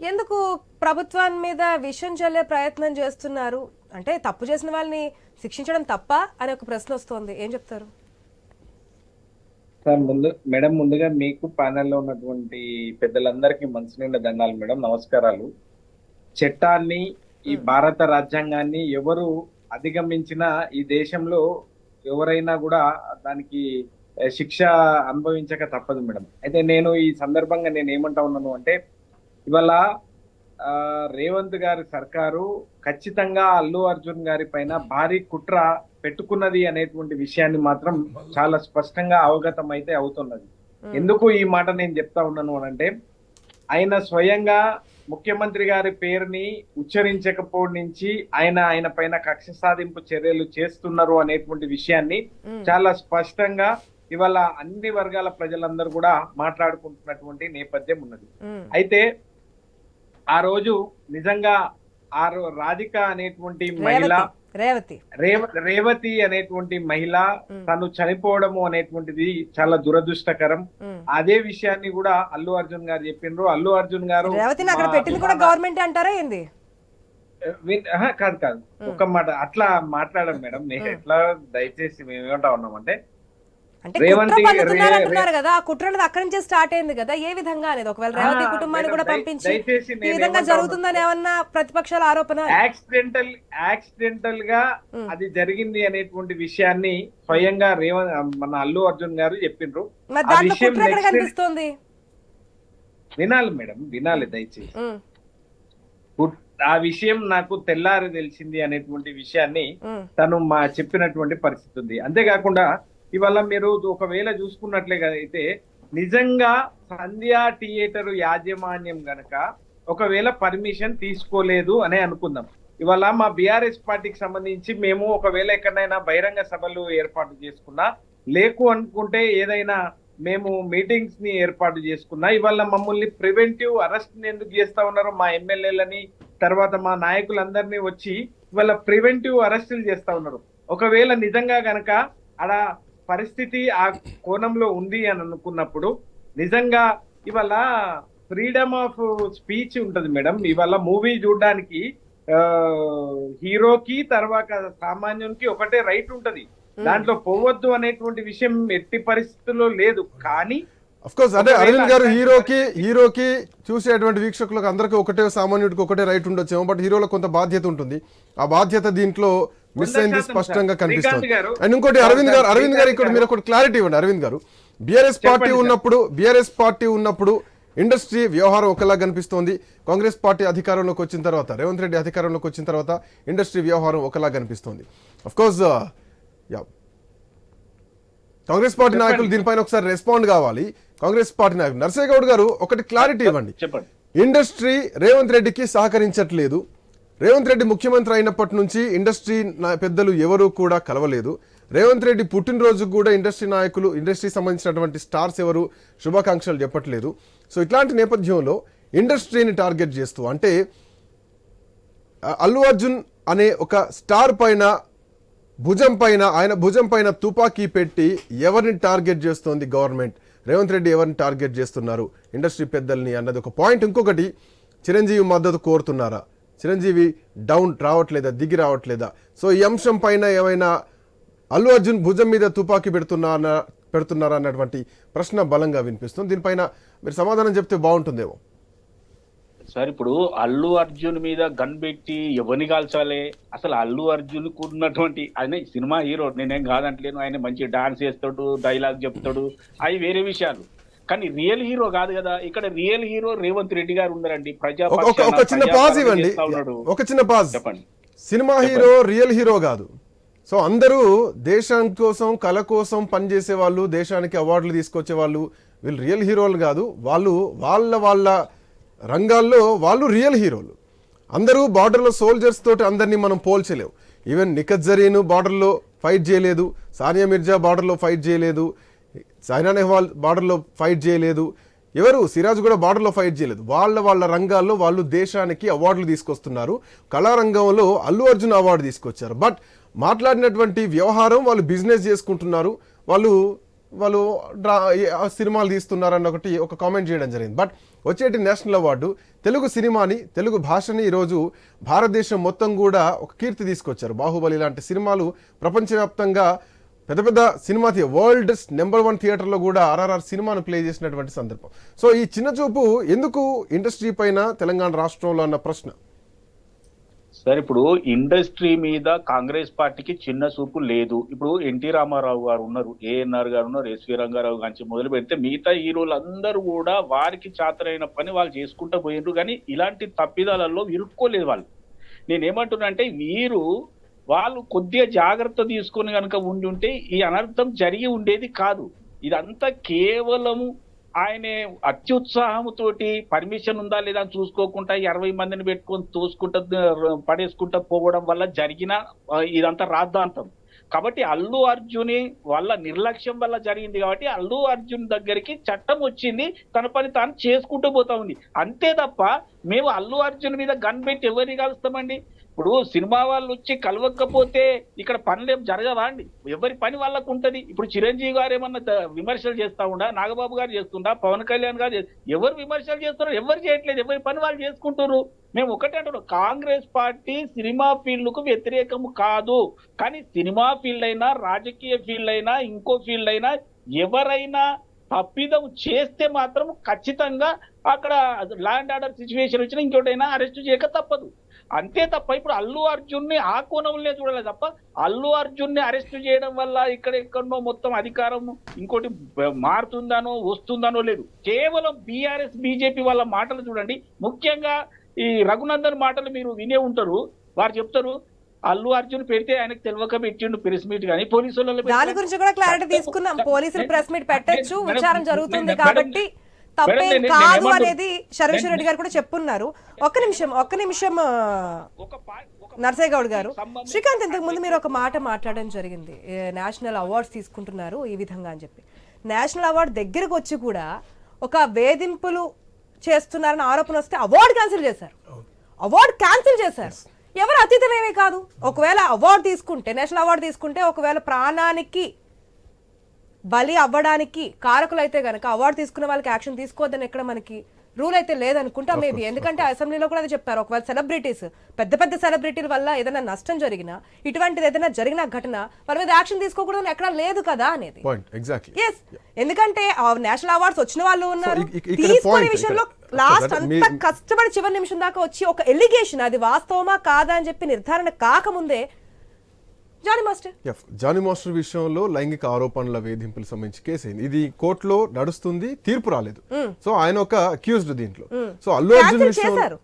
ఎందుకు ప్రభుత్వాన్ని మీద విషం చల్లే ప్రయత్నం చేస్తున్నారు? అంటే తప్పు చేసిన వాళ్ళని శిక్షించడం తప్ప అనే ఒక ప్రశ్న వస్తోంది. ఏం చెప్తారు? సార్ ముందు మేడం ముందుగా మీకు ప్యానెల్లో ఉన్నటువంటి పెద్దలందరికీ మనసు నిండా దండాలు మేడం. నమస్కారాలు. చట్టాన్ని ఈ భారత రాజ్యాంగాన్ని ఎవరు అధిగమించినా ఈ దేశంలో ఎవరైనా కూడా దానికి శిక్ష అనుభవించక తప్పదు మేడం. అయితే నేను ఈ సందర్భంగా నేను ఏమంటా ఉన్నాను అంటే ఇవాళ రేవంత్ గారి సర్కారు ఖచ్చితంగా అల్లు అర్జున్ గారి పైన భారీ కుట్ర పెట్టుకున్నది అనేటువంటి విషయాన్ని మాత్రం చాలా స్పష్టంగా అవగతం అయితే అవుతున్నది ఎందుకు ఈ మాట నేను చెప్తా ఉన్నాను అని అంటే ఆయన స్వయంగా ముఖ్యమంత్రి గారి పేరుని ఉచ్చరించకపోవడం నుంచి ఆయన ఆయన పైన కక్ష సాధింపు చర్యలు చేస్తున్నారు అనేటువంటి విషయాన్ని. చాలా స్పష్టంగా ఇవాళ అన్ని వర్గాల ప్రజలందరూ కూడా మాట్లాడుకుంటున్నటువంటి నేపథ్యం ఉన్నది. అయితే ఆ రోజు నిజంగా ఆ రాధిక అనేటువంటి మహిళ రేవతి. రేవతి రేవ రేవతి అనేటువంటి మహిళ. తను చనిపోవడము అనేటువంటిది చాలా దురదృష్టకరం. అదే విషయాన్ని కూడా అల్లు అర్జున్ గారు చెప్పిండ్రు అల్లు అర్జున్ గారు అక్కడ పెట్టింది కూడా గవర్నమెంట్ అంటారా ఏంది? కాదు కాదు. ఒక్క మాట అట్లా మాట్లాడడం మేడం. నేను ఎట్లా దయచేసి మేము ఏమంటా ఉన్నామంటే అంటే కుట్ర పన్నుతున్నారు అంటున్నారు కదా ఆ కుట్ర అనేది అక్కడి నుంచే స్టార్ట్ అయింది కదా ఏ విధంగా అనేది ఒకవేళ రేవతి కుటుంబాన్ని కూడా పంపించి ఈ విధంగా జరుగుతుందని ఏమన్నా ప్రతిపక్షాల ఆరోపణ? యాక్సిడెంటల్ యాక్సిడెంటల్గా. అది జరిగింది అనేటువంటి విషయాన్ని స్వయంగా రేవంత్ మన అల్లు అర్జున్ గారు చెప్పిండ్రు. కనిపిస్తోంది? వినాలి మేడం వినాలి దయచేసి. ఆ విషయం నాకు తెల్లారి తెలిసింది అనేటువంటి విషయాన్ని. తను మా చెప్పినటువంటి పరిస్థితి ఉంది. అంతేకాకుండా ఇవాళ మీరు ఒకవేళ చూసుకున్నట్లే అయితే నిజంగా సంధ్యా థియేటర్ యాజమాన్యం గనక ఒకవేళ పర్మిషన్ తీసుకోలేదు అనే అనుకుందాం. ఇవాళ మా బీఆర్ఎస్ పార్టీకి సంబంధించి మేము ఒకవేళ ఎక్కడైనా బహిరంగ సభలు ఏర్పాటు చేసుకున్నా లేకు అనుకుంటే ఏదైనా మేము మీటింగ్స్ని ఏర్పాటు చేసుకున్నా ఇవాళ మమ్మల్ని ప్రివెంటివ్ అరెస్ట్ ఎందుకు చేస్తా ఉన్నారు మా ఎమ్మెల్యేలని తర్వాత మా నాయకులందరినీ వచ్చి ఇవాళ ప్రివెంటివ్ అరెస్టులు చేస్తా ఉన్నారు. ఒకవేళ నిజంగా గనక అలా పరిస్థితి ఆ కోణంలో ఉంది అని అనుకున్నప్పుడు నిజంగా ఇవాళ ఫ్రీడమ్ ఆఫ్ స్పీచ్ ఉంటది మేడం. ఇవాళ మూవీ చూడడానికి ఆ, హీరోకి తర్వాత సామాన్యునికి ఒకటే రైట్ ఉంటది. దాంట్లో పోవద్దు అనేటువంటి విషయం ఎట్టి పరిస్థితుల్లో లేదు. కానీ కోర్స్ అదే అరవింద్ గారు హీరోకి హీరోకి చూసేటువంటి వీక్షకులకు అందరికీ ఒకటే సామాన్యుడికి ఒకటే రైట్ ఉండొచ్చేమో బట్ హీరోలో కొంత బాధ్యత ఉంటుంది. ఆ బాధ్యత దీంట్లో మిస్ అయింది స్పష్టంగా. కనిపిస్తుంది. అండ్ ఇంకోటి అరవింద్ గారు అరవింద్ గారు ఇక్కడ మీరు ఒకటి క్లారిటీ ఇవ్వండి అరవింద్ గారు. BRS party. ఉన్నప్పుడు బీఆర్ఎస్ పార్టీ ఉన్నప్పుడు ఇండస్ట్రీ వ్యవహారం ఒకలా కనిపిస్తోంది. కాంగ్రెస్ పార్టీ అధికారంలోకి వచ్చిన తర్వాత రేవంత్ రెడ్డి అధికారంలోకి వచ్చిన తర్వాత ఇండస్ట్రీ వ్యవహారం ఒకలా కనిపిస్తోంది. Of course yeah Congress party నాయకులు దీనిపైన ఒకసారి రెస్పాండ్ కావాలి. కాంగ్రెస్ పార్టీ నాయకులు నర్సయ్య గౌడ్ గారు ఒకటి క్లారిటీ ఇవ్వండి. చెప్పండి. ఇండస్ట్రీ రేవంత్ రెడ్డికి సహకరించట్లేదు. రేవంత్ రెడ్డి ముఖ్యమంత్రి అయినప్పటి నుంచి ఇండస్ట్రీ పెద్దలు ఎవరూ కూడా కలవలేదు. రేవంత్ రెడ్డి పుట్టినరోజుకు కూడా ఇండస్ట్రీ నాయకులు ఇండస్ట్రీ సంబంధించినటువంటి స్టార్స్ ఎవరు శుభాకాంక్షలు చెప్పట్లేదు. సో ఇట్లాంటి నేపథ్యంలో ఇండస్ట్రీని టార్గెట్ చేస్తూ అంటే అల్లు అర్జున్ అనే ఒక స్టార్ పైన భుజం పైన ఆయన భుజం పైన తుపాకీ పెట్టి ఎవరిని టార్గెట్ చేస్తోంది గవర్నమెంట్? రేవంత్ రెడ్డి ఎవరిని టార్గెట్ చేస్తున్నారు? ఇండస్ట్రీ పెద్దల్ని అన్నది ఒక పాయింట్. ఇంకొకటి చిరంజీవి మద్దతు కోరుతున్నారా? చిరంజీవి డౌన్ రావట్లేదా? దిగి రావట్లేదా? సో ఈ అంశం పైన ఏమైనా అల్లు అర్జున్ భుజం మీద తుపాకీ పెడుతున్నారా పెడుతున్నారా అన్నటువంటి ప్రశ్న బలంగా వినిపిస్తుంది. దీనిపైన మీరు సమాధానం చెప్తే బాగుంటుందేమో. సార్ ఇప్పుడు అల్లు అర్జున్ మీద గన్ పెట్టి ఎవరిని కాల్చాలి? అసలు అల్లు అర్జున్ ఉన్నటువంటి ఆయన సినిమా హీరో. నేనేం కాదంటలేను. ఆయన మంచి డాన్స్ చేస్తాడు డైలాగ్ చెప్తాడు. అవి వేరే విషయాలు. కానీ రియల్ హీరో కాదు కదా. ఇక్కడ రియల్ హీరో రేవంత్ రెడ్డి గారు ఉన్నారండి. ప్రజా ఒక- చిన్న పాజ్ ఇవ్వండి. ఒక చిన్న పాజ్ చెప్పండి. సినిమా హీరో రియల్ హీరో కాదు. సో అందరూ దేశం కోసం కళ కోసం పనిచేసే వాళ్ళు దేశానికి అవార్డులు తీసుకొచ్చే వాళ్ళు వీళ్ళు రియల్ హీరోలు కాదు. వాళ్ళు వాళ్ళ వాళ్ళ రంగాల్లో వాళ్ళు రియల్ హీరోలు. అందరూ బార్డర్లో సోల్జర్స్ తోటి అందరినీ మనం పోల్చలేం ఈవెన్ నిఖత్ జరీను బార్డర్లో ఫైట్ చేయలేదు సానియా మిర్జా బార్డర్లో ఫైట్ చేయలేదు సైనా నెహ్వాల్ బార్డర్లో ఫైట్ చేయలేదు. ఎవరు? సిరాజ్ కూడా బార్డర్లో ఫైట్ చేయలేదు. వాళ్ళ వాళ్ళ రంగాల్లో వాళ్ళు దేశానికి అవార్డులు తీసుకొస్తున్నారు. కళారంగంలో అల్లు అర్జున్ అవార్డు తీసుకొచ్చారు. బట్ మాట్లాడినటువంటి వ్యవహారం వాళ్ళు బిజినెస్ చేసుకుంటున్నారు. వాళ్ళు వాళ్ళు డ్రా సినిమాలు తీస్తున్నారని ఒకటి ఒక కామెంట్ చేయడం జరిగింది. బట్ వచ్చేటి నేషనల్ అవార్డు తెలుగు సినిమాని తెలుగు భాషని ఈరోజు భారతదేశం మొత్తం కూడా ఒక కీర్తి తీసుకొచ్చారు. బాహుబలి లాంటి సినిమాలు ప్రపంచవ్యాప్తంగా పెద్ద పెద్ద సినిమా థియే వరల్డ్ నెంబర్ వన్ థియేటర్లో కూడా ఆర్ఆర్ఆర్ సినిమాను ప్లే చేసినటువంటి సందర్భం. సో ఈ చిన్న చూపు ఎందుకు ఇండస్ట్రీ పైన తెలంగాణ రాష్ట్రంలో అన్న ప్రశ్న. సార్ ఇప్పుడు ఇండస్ట్రీ మీద కాంగ్రెస్ పార్టీకి చిన్న చూపు లేదు. ఇప్పుడు ఎన్టీ రామారావు గారు ఉన్నారు ఏఎన్ఆర్ గారు ఉన్నారు ఎస్వి రంగారావు గారి మొదలు పెడితే మిగతా హీరోలు అందరూ కూడా వారికి చాతరైన పని వాళ్ళు చేసుకుంటూ పోయిండ్రు కానీ ఇలాంటి తప్పిదాలలో ఇరుక్కోలేదు వాళ్ళు. నేనేమంటున్నా అంటే వీరు వాళ్ళు కొద్దిగా జాగ్రత్త తీసుకొని కనుక ఉండి ఉంటే ఈ అనర్థం జరిగి ఉండేది కాదు. ఇదంతా కేవలము ఆయనే అత్యుత్సాహంతోటి పర్మిషన్ ఉందా లేదా అని చూసుకోకుండా ఇరవై మందిని పెట్టుకొని తోసుకుంటా పడేసుకుంటా పోవడం వల్ల జరిగిన ఇదంతా రాద్ధాంతం. కాబట్టి అల్లు అర్జుని వల్ల నిర్లక్ష్యం వల్ల జరిగింది కాబట్టి అల్లు అర్జున్ దగ్గరికి చట్టం వచ్చింది తన పని తాను చేసుకుంటూ పోతా ఉంది. అంతే తప్ప మేము అల్లు అర్జున్ మీద గన్ పెట్టి ఎవరిని కలుస్తామండి? ఇప్పుడు సినిమా వాళ్ళు వచ్చి కలవకపోతే ఇక్కడ పనులు ఏం జరగవా అండి? ఎవరి పని వాళ్ళకు ఉంటది. ఇప్పుడు చిరంజీవి గారు ఏమన్నా విమర్శలు చేస్తా ఉండా? నాగబాబు గారు చేస్తుండా పవన్ కళ్యాణ్ గారు ఎవరు విమర్శలు చేస్తున్నారు ఎవరు చేయట్లేదు? ఎవరి పని వాళ్ళు చేసుకుంటున్నారు మేము ఒకటే అంటున్నాం. కాంగ్రెస్ పార్టీ సినిమా ఫీల్డ్కు వ్యతిరేకం కాదు. కానీ సినిమా ఫీల్డ్ అయినా రాజకీయ ఫీల్డ్ అయినా ఇంకో ఫీల్డ్ అయినా ఎవరైనా తప్పిదం చేస్తే మాత్రం ఖచ్చితంగా అక్కడ ల్యాండ్ ఆర్డర్ సిచ్యువేషన్ వచ్చినా ఇంకోటైనా అరెస్ట్ చేయక తప్పదు. అంతే తప్ప ఇప్పుడు అల్లు అర్జున్ని ఆ కోణంలో చూడాలి తప్ప అల్లు అర్జున్ని అరెస్ట్ చేయడం వల్ల ఇక్కడ ఎక్కడో మొత్తం అధికారం ఇంకోటి మారుతుందనో వస్తుందనో లేదు. కేవలం బీఆర్ఎస్ బీజేపీ వాళ్ళ మాటలు చూడండి. ముఖ్యంగా ఈ రఘునందన్ మాటలు మీరు వినే ఉంటారు. వారు చెప్తారు అల్లు అర్జున్ పెడితే ఆయనకు తెలియక పెట్టిండు ప్రెస్ మీట్ కానీ పోలీసు వాళ్ళలో దాని గురించి కూడా క్లారిటీ తీసుకున్నాం. పోలీసులు ప్రెస్ మీట్ పెట్టొచ్చు. మేడం, జరుగుతుంది కాబట్టి తప్పేం కాదు అనేది శర్వేశ్వర రెడ్డి గారు కూడా చెప్పున్నారు. ఒక్క నిమిషం ఒక్క నిమిషం నర్సయ్య గౌడ్ గారు. శ్రీకాంత్ ఇంతకు ముందు మీరు ఒక మాట మాట్లాడడం జరిగింది. నేషనల్ అవార్డ్స్ తీసుకుంటున్నారు ఈ విధంగా అని చెప్పి. నేషనల్ అవార్డు దగ్గరకు వచ్చి కూడా ఒక వేధింపులు చేస్తున్నారని ఆరోపణ వస్తే అవార్డు క్యాన్సిల్ చేశారు. అవార్డు క్యాన్సిల్ చేశారు. ఎవరు అతీతమేమీ కాదు. ఒకవేళ అవార్డు తీసుకుంటే నేషనల్ అవార్డు తీసుకుంటే ఒకవేళ ప్రాణానికి బలి అవ్వడానికి కారకులు అయితే గనక అవార్డు తీసుకున్న వాళ్ళకి యాక్షన్ తీసుకోవద్దని ఎక్కడ మనకి రూల్ అయితే లేదనుకుంటా మేబీ ఎందుకంటే అసెంబ్లీలో కూడా అది చెప్పారు. ఒకవేళ సెలబ్రిటీస్ పెద్ద పెద్ద సెలబ్రిటీల వల్ల ఏదైనా నష్టం జరిగినా ఇటువంటిది ఏదైనా జరిగిన ఘటన వాళ్ళ మీద యాక్షన్ తీసుకోకూడదని ఎక్కడ లేదు కదా అనేది. ఎస్ ఎందుకంటే నేషనల్ అవార్డ్స్ వచ్చిన వాళ్ళు ఉన్నారు. తీసుకునే విషయంలో. లాస్ట్ అంతా కష్టపడి చివరి నిమిషం దాకా వచ్చి ఒక ఎలిగేషన్ అది వాస్తవమా కాదా అని చెప్పి నిర్ధారణ కాకముందే జానీ మాస్టర్. జానీ మాస్టర్ విషయంలో లైంగిక ఆరోపణల వేధింపులకు సంబంధించి కేసు అయింది. ఇది కోర్టులో నడుస్తుంది తీర్పు రాలేదు. సో ఆయన ఒక అక్యూజ్డ్ దీంట్లో. సో అల్లు అర్జున్ చేశారు.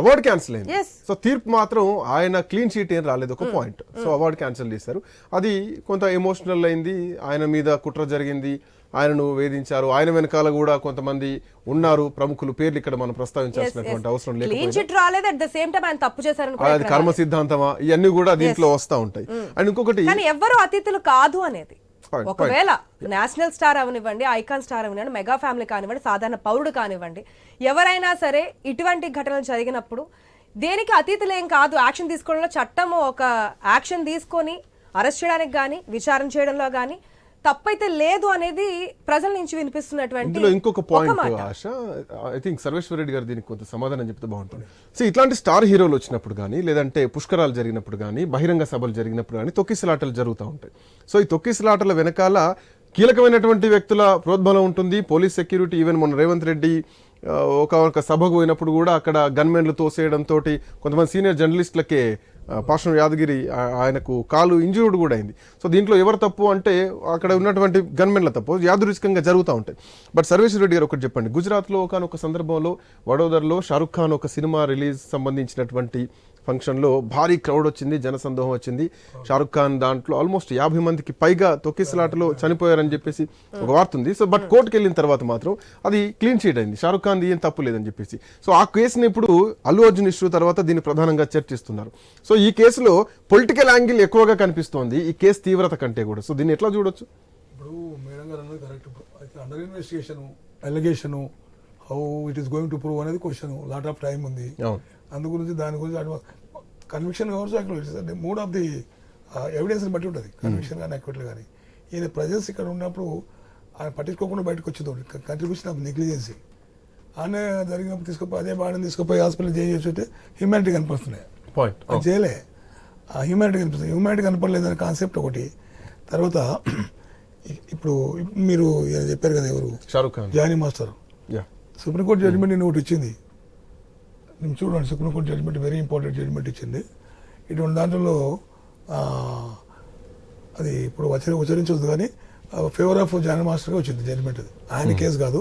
అవార్డు క్యాన్సిల్ అయింది. సో తీర్పు మాత్రం ఆయన క్లీన్ షీట్ ఏం రాలేదు ఒక పాయింట్ సో అవార్డు క్యాన్సిల్ చేశారు. అది కొంత ఎమోషనల్ అయింది ఆయన మీద కుట్ర జరిగింది. ఆయనను వేధించారు. ఆయన వెనకాల కూడా కొంతమంది ఉన్నారు. ప్రముఖులు పేర్లు ఇక్కడ మనం ప్రస్తావించాల్సినటువంటి అవసరం క్లీన్ లేకపోయింది చిట్ రాలేదు. అట్ ద సేమ్ టైం ఆయన తప్పు చేశారని కూడా అది కర్మ సిద్ధాంతమా? ఇవన్నీ కూడా దీంట్లో వస్తా ఉంటాయి. అండ్ ఇంకొకటి కానీ ఎవ్వరు అతిథులు కాదు అనేది. ఒకవేళ నేషనల్ స్టార్ అవనివ్వండి ఐకాన్ స్టార్ అవనివ్వండి మెగా ఫ్యామిలీ కానివ్వండి సాధారణ పౌరుడు కానివ్వండి ఎవరైనా సరే ఇటువంటి ఘటనలు జరిగినప్పుడు దేనికి అతిథులు ఏం కాదు. యాక్షన్ తీసుకోవడంలో చట్టం ఒక యాక్షన్ తీసుకొని అరెస్ట్ చేయడానికి కానీ విచారణ చేయడంలో కానీ తప్పైతే లేదు అనేది ప్రజల నుంచి వినిపిస్తున్నటువంటి ఇందులో ఇంకొక పాయింట్. ఆశ ఐ థింక్ సర్వేశ్వర రెడ్డి గారు దీనికి కొంత సమాధానం చెప్తే బాగుంటుంది. సో ఇట్లాంటి స్టార్ హీరోలు వచ్చినప్పుడు కానీ లేదంటే పుష్కరాలు జరిగినప్పుడు కానీ బహిరంగ సభలు జరిగినప్పుడు కానీ తొక్కిసలాటలు జరుగుతూ ఉంటాయి. సో ఈ తొక్కిసలాటల వెనకాల కీలకమైనటువంటి వ్యక్తుల ప్రోద్బలం ఉంటుంది. పోలీస్ సెక్యూరిటీ ఈవెన్ మొన్న రేవంత్ రెడ్డి ఒక ఒక సభకు పోయినప్పుడు కూడా అక్కడ గన్మెన్లు తోసేయడం తోటి కొంతమంది సీనియర్ జర్నలిస్టులకే పాషం యాదగిరి ఆయనకు కాలు ఇంజూర్డ్ కూడా అయింది. సో దీంట్లో ఎవరు తప్పు అంటే అక్కడ ఉన్నటువంటి గన్మెన్ల తప్పు యాదృచ్ఛికంగా జరుగుతూ ఉంటాయి. బట్ సర్వేశ్వర రెడ్డి గారు ఒకటి చెప్పండి. గుజరాత్లో ఒకనొక సందర్భంలో వడోదరలో షారుఖ్ ఖాన్ ఒక సినిమా రిలీజ్ సంబంధించినటువంటి ఫంక్షన్లో భారీ క్రౌడ్ వచ్చింది జనసందోహం వచ్చింది. షారుఖ్ ఖాన్ దాంట్లో ఆల్మోస్ట్ యాభై మందికి పైగా తొక్కిసలాటలో చనిపోయారని చెప్పేసి ఒక వార్త ఉంది. సో బట్ కోర్టుకి వెళ్ళిన తర్వాత మాత్రం అది క్లీన్ చీట్ అయింది. షారుఖ్ ఖాన్ ఏం తప్పు లేదని చెప్పేసి. సో ఆ కేసుని ఇప్పుడు అల్లు అర్జున్ ఇష్యూ తర్వాత దీన్ని ప్రధానంగా చర్చిస్తున్నారు. సో ఈ కేసులో పొలిటికల్ యాంగిల్ ఎక్కువగా కనిపిస్తోంది. ఈ కేసు తీవ్రత కంటే కూడా. సో దీన్ని ఎట్లా చూడొచ్చు? ఇప్పుడు మేడం గారు అన్నది కరెక్ట్. అయితే under investigation allegation how it is going to prove అనేది క్వశ్చన్ లాట్ ఆఫ్ టైం ఉంది. అందు గురించి దాని గురించి కన్విక్షన్ కావచ్చు అక్కడ మూడ్ ఆఫ్ ది ఎవిడెన్స్ బట్టి ఉంటుంది. కన్విక్షన్ కానీ అక్విట్లు కానీ ఈయన ప్రజెన్స్ ఇక్కడ ఉన్నప్పుడు ఆయన పట్టించుకోకుండా బయటకు వచ్చింది కంట్రిబ్యూషన్ ఆఫ్ నెగ్లిజెన్సీ ఆయన జరిగినప్పుడు తీసుకుపోయి అదే బాడీని తీసుకుపోయి హాస్పిటల్ చేసి హ్యూమానిటీ కనిపిస్తున్నాయి పాయింట్ చేయలే ఆ హ్యూమానిటీ కనిపిస్తుంది హ్యూమానిటీ కనపడలేదనే కాన్సెప్ట్ ఒకటి. తర్వాత ఇప్పుడు మీరు చెప్పారు కదా ఎవరు? Shahrukh Khan Jani Master. Supreme court judgment నేను ఒకటి ఇచ్చింది. నేను చూడండి supreme court judgment very important judgment ఇచ్చింది. ఇటువంటి దాంట్లో ఆ, అది ఇప్పుడు వచ్చి ఉచ్చరించవద్దు కానీ ఫేవర్ ఆఫ్ జానీ మాస్టర్గా వచ్చింది జడ్జిమెంట్ అది. ఆయన కేసు కాదు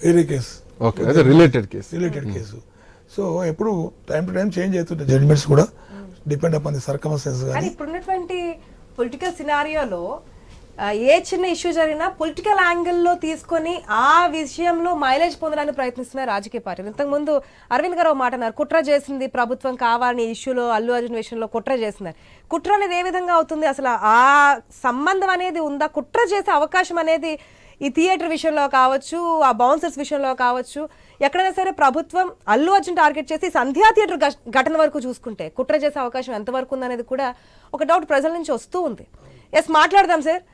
వేరే కేసు ఓకే అదే related case related case so ఎప్పుడు టైం టు టైం చేంజ్ అవుతుంటాయి జడ్జిమెంట్స్ కూడా. డిపెండ్ అపాన్ ది సర్కమస్టెన్స్ కానీ ఇప్పుడున్నటువంటి పొలిటికల్ సినారియోలో ఏ చిన్న ఇష్యూ జరిగినా పొలిటికల్ యాంగిల్లో తీసుకొని ఆ విషయంలో మైలేజ్ పొందడానికి ప్రయత్నిస్తున్నారు రాజకీయ పార్టీలు. ఇంతకుముందు అరవింద్ గారు మాట అన్నారు కుట్ర చేసింది ప్రభుత్వం కావాలని ఇష్యూలో అల్లు అర్జున్ విషయంలో కుట్ర చేస్తున్నారు. కుట్ర అనేది ఏ విధంగా అవుతుంది? అసలు ఆ సంబంధం అనేది ఉందా? కుట్ర చేసే అవకాశం అనేది ఈ థియేటర్ విషయంలో కావచ్చు ఆ బౌన్సర్స్ విషయంలో కావచ్చు ఎక్కడైనా సరే ప్రభుత్వం అల్లు అర్జున్ టార్గెట్ చేసి సంధ్యా థియేటర్ ఘటన వరకు చూసుకుంటే కుట్ర చేసే అవకాశం ఎంతవరకు ఉందనేది కూడా ఒక డౌట్ ప్రజల నుంచి వస్తూ ఉంది. ఎస్ మాట్లాడదాం సార్.